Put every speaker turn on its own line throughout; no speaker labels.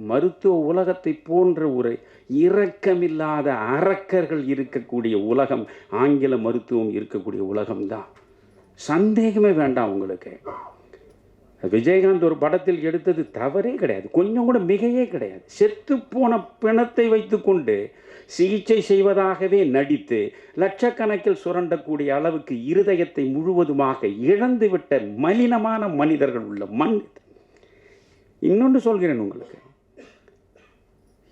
மருத்துவ உலகத்தை போன்ற ஒரு இரக்கமில்லாத அரக்கர்கள் இருக்கக்கூடிய உலகம் ஆங்கில மருத்துவம் இருக்கக்கூடிய உலகம்தான். சந்தேகமே வேண்டாம் உங்களுக்கு. விஜயகாந்த் ஒரு படத்தில் எடுத்தது தவறே கிடையாது. கொஞ்சம் கூட மிகையே கிடையாது. செத்துப்போன பிணத்தை வைத்துக்கொண்டு சிகிச்சை செய்வதாகவே நடித்து லட்சக்கணக்கில் சுரண்டக்கூடிய அளவுக்கு இருதயத்தை முழுவதுமாக இழந்துவிட்ட மலினமான மனிதர்கள் உள்ள மண் இன்னொன்று சொல்கிறேன் உங்களுக்கு.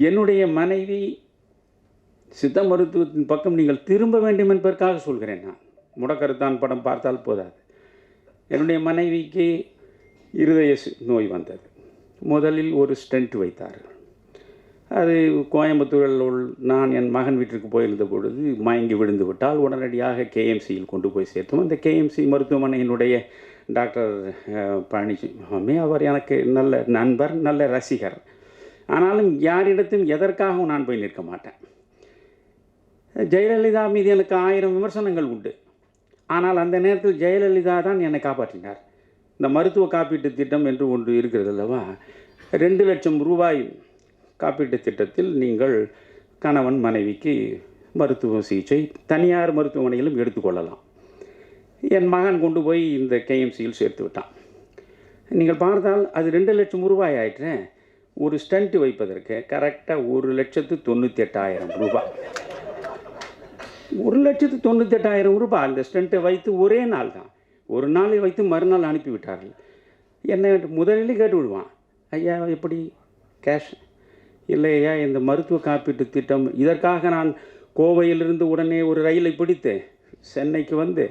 என்னுடைய மனைவி சித்த மருத்துவத்தின் பக்கம் நீங்கள் திரும்ப வேண்டும் என்பதற்காக சொல்கிறேன் நான். முடக்கருத்தான் படம் பார்த்தால் போதாது. என்னுடைய மனைவிக்கு இருதய நோய் வந்தது. முதலில் ஒரு ஸ்டென்ட் வைத்தார்கள். அது கோயம்புத்தூரில் உள் நான் என் மகன் வீட்டிற்கு போயிருந்த பொழுது மயங்கி விழுந்து விட்டால் உடனடியாக கேஎம்சியில் கொண்டு போய் சேர்த்தோம். அந்த கேஎம்சி மருத்துவமனையினுடைய டாக்டர் பழனிசாமி அவர் எனக்கு நல்ல நண்பர் நல்ல ரசிகர். ஆனாலும் யாரிடத்தையும் எதற்காகவும் நான் போய் நிற்க மாட்டேன். ஜெயலலிதா மீது எனக்கு ஆயிரம் விமர்சனங்கள் உண்டு. ஆனால் அந்த நேரத்தில் ஜெயலலிதா தான் என்னை காப்பாற்றினார். இந்த மருத்துவ காப்பீட்டு திட்டம் என்று ஒன்று இருக்கிறது அல்லவா? ரெண்டு லட்சம் ரூபாய் காப்பீட்டு திட்டத்தில் நீங்கள் கணவன் மனைவிக்கு மருத்துவ சிகிச்சை தனியார் மருத்துவமனையிலும் எடுத்துக்கொள்ளலாம் என் மகன் கொண்டு போய் இந்த கேஎம்சியில் சேர்த்து விட்டான். நீங்கள் பார்த்தால் அது ரெண்டு லட்சம் ரூபாய் ஆயிற்று. ஒரு ஸ்டண்ட் வைப்பதற்கு கரெக்டாக ஒரு லட்சத்து தொண்ணூற்றி எட்டாயிரம் ரூபாய். ஒரு லட்சத்து தொண்ணூற்றி எட்டாயிரம் ரூபாய் அந்த ஸ்டண்ட்டை வைத்து ஒரே நாள் தான். ஒரு நாளை வைத்து மறுநாள் அனுப்பிவிட்டார்கள் என்ன முதலில் கேட்டு விடுவான் ஐயா எப்படி? கேஷ்? இல்லை ஐயா இந்த மருத்துவ காப்பீட்டு திட்டம் இதற்காக நான் கோவையிலிருந்து உடனே ஒரு ரயிலை பிடித்து சென்னைக்கு வந்து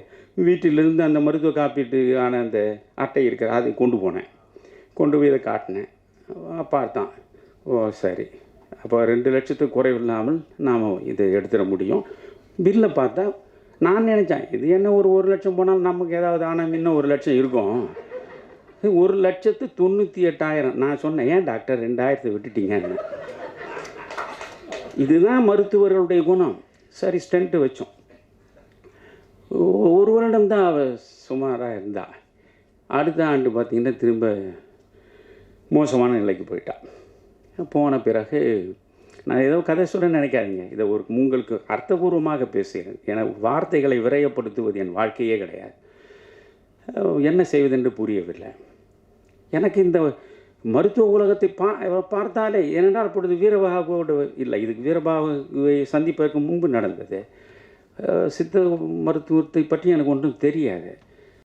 வீட்டிலிருந்து அந்த மருத்துவ காப்பீட்டு ஆன அந்த அட்டை இருக்கிற அதை கொண்டு போனேன். கொண்டு போய் இதை காட்டினேன். பார்த்தான். ஓ சரி. அப்போ ரெண்டு லட்சத்துக்கு குறைவில்லாமல் நாம் இதை எடுத்துட முடியும். பில்லை பார்த்தா நான் நினச்சேன் இது என்ன ஒரு ஒரு லட்சம் போனாலும் நமக்கு ஏதாவது ஆனால் இன்னும் ஒரு லட்சம் இருக்கும். ஒரு லட்சத்து தொண்ணூற்றி எட்டாயிரம் நான் சொன்னேன் ஏன் டாக்டர் ரெண்டாயிரத்தை விட்டுட்டீங்கன்னு? இதுதான் மருத்துவர்களுடைய குணம். சரி ஸ்டென்ட்டு வச்சோம். ஒரு வருடம் தான் சுமாராக இருந்தாள் அடுத்த ஆண்டு பார்த்திங்கன்னா திரும்ப மோசமான நிலைக்கு போயிட்டா. போன பிறகு நான் ஏதோ கதை சொல்ல நினைக்காதீங்க. இதை ஒரு உங்களுக்கு அர்த்தபூர்வமாக பேசுகிறேன். என வார்த்தைகளை விரயப்படுத்துவது என் வாழ்க்கையே கிடையாது. என்ன செய்வதென்று புரியவில்லை. எனக்கு இந்த மருத்துவ உலகத்தை பா பார்த்தாலே ஏனென்றால் அப்பொழுது வீரபாகுவோடு இல்லை. இதுக்கு வீரபாகுவை சந்திப்பதற்கு முன்பு நடந்தது. சித்த மருத்துவத்தை பற்றி எனக்கு ஒன்றும் தெரியாது.